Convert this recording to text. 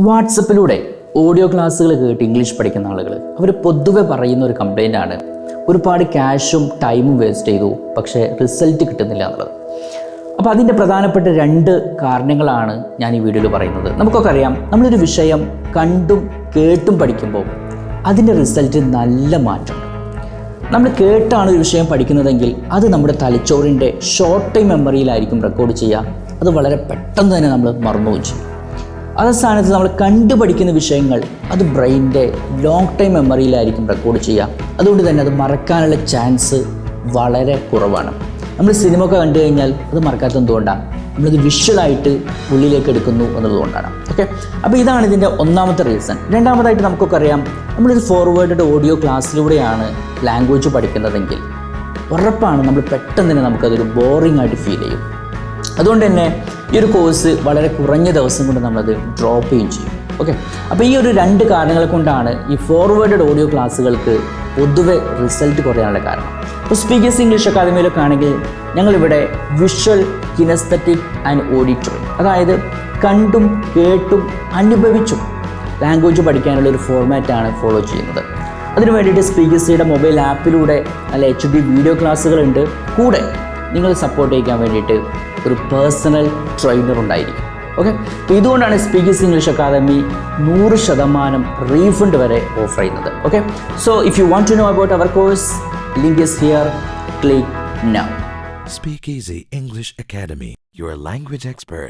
വാട്സപ്പിലൂടെ ഓഡിയോ ക്ലാസ്സുകൾ കേട്ട് ഇംഗ്ലീഷ് പഠിക്കുന്ന ആളുകൾ. അവർ പൊതുവെ പറയുന്ന ഒരു കംപ്ലൈന്റ് ആണ്. ഒരുപാട് ക്യാഷും ടൈമും വേസ്റ്റ് ചെയ്തു. പക്ഷേ റിസൾട്ട് കിട്ടുന്നില്ല എന്നുള്ളത്. അപ്പോൾ അതിന്റെ പ്രധാനപ്പെട്ട രണ്ട് കാരണങ്ങളാണ് ഞാൻ ഈ വീഡിയോയിൽ പറയുന്നത്. നമുക്കൊക്കെ അറിയാം നമ്മളൊരു വിഷയം കണ്ടും കേട്ടും പഠിക്കുമ്പോൾ അതിന്റെ റിസൾട്ട് നല്ല മാറ്റം. നമ്മൾ കേട്ടാണ് ഒരു വിഷയം പഠിക്കുന്നതെങ്കിൽ അത് നമ്മുടെ തലച്ചോറിന്റെ ഷോർട്ട് ടൈം മെമ്മറിയിലായിരിക്കും റെക്കോർഡ് ചെയ്യുക. അത് വളരെ പെട്ടെന്ന് തന്നെ നമ്മൾ മറന്നു ചെയ്യും. അതേ സ്ഥാനത്ത് നമ്മൾ കണ്ടുപഠിക്കുന്ന വിഷയങ്ങൾ അത് ബ്രെയിന്റെ ലോങ് ടൈം മെമ്മറിയിലായിരിക്കും റെക്കോർഡ് ചെയ്യുക. അതുകൊണ്ട് തന്നെ അത് മറക്കാനുള്ള ചാൻസ് വളരെ കുറവാണ്. നമ്മൾ സിനിമ ഒക്കെ കണ്ടു കഴിഞ്ഞാൽ അത് മറക്കാത്ത എന്തുകൊണ്ടാണ് നമ്മളത് വിഷ്വലായിട്ട് ഉള്ളിലേക്ക് എടുക്കുന്നു എന്നുള്ളതുകൊണ്ടാണ് ഓക്കെ അപ്പോൾ ഇതാണ് ഇതിന്റെ ഒന്നാമത്തെ റീസൺ രണ്ടാമതായിട്ട് നമുക്കൊക്കെ അറിയാം നമ്മളൊരു ഫോർവേഡ് ഓഡിയോ ക്ലാസ്സിലൂടെയാണ് ലാംഗ്വേജ് പഠിക്കുന്നതെങ്കിൽ ഉറപ്പാണ് നമ്മൾ പെട്ടെന്ന് തന്നെ നമുക്കതൊരു ബോറിംഗ് ആയിട്ട് ഫീൽ ചെയ്യും. അതുകൊണ്ട് തന്നെ ഈ ഒരു കോഴ്സ് വളരെ കുറഞ്ഞ ദിവസം കൊണ്ട് നമ്മളത് ഡ്രോപ്പ് ചെയ്യും ചെയ്യും. ഓക്കെ അപ്പോൾ ഈ ഒരു രണ്ട് കാരണങ്ങൾ കൊണ്ടാണ് ഈ ഫോർവേഡ് ഓഡിയോ ക്ലാസ്സുകൾക്ക് പൊതുവെ റിസൾട്ട് കുറയാനുള്ള കാരണം. ഇപ്പോൾ സ്പീക്കേഴ്സ് ഇംഗ്ലീഷ് അക്കാദമിയിലൊക്കെ ആണെങ്കിൽ ഞങ്ങളിവിടെ വിഷ്വൽ കിനസ്തറ്റിക് ആൻഡ് ഓഡിറ്ററി അതായത് കണ്ടും കേട്ടും അനുഭവിച്ചും ലാംഗ്വേജ് പഠിക്കാനുള്ള ഒരു ഫോർമാറ്റാണ് ഫോളോ ചെയ്യുന്നത്. അതിനു വേണ്ടിയിട്ട് സ്പീക്കേഴ്സിയുടെ മൊബൈൽ ആപ്പിലൂടെ നല്ല എച്ച് ഡി വീഡിയോ ക്ലാസ്സുകളുണ്ട് കൂടെ നിങ്ങൾ സപ്പോർട്ട് ചെയ്യിക്കാൻ വേണ്ടിയിട്ട് ഒരു പേഴ്സണൽ ട്രെയിനർ ഉണ്ടായിരിക്കും. ഓക്കെ അപ്പോൾ ഇതുകൊണ്ടാണ് സ്പീക്കേഴ്സ് ഇംഗ്ലീഷ് അക്കാദമി നൂറ് ശതമാനം റീഫണ്ട് വരെ ഓഫർ ചെയ്യുന്നത്. Okay so if you want to know about our course link is here click now speak easy English academy your language expert.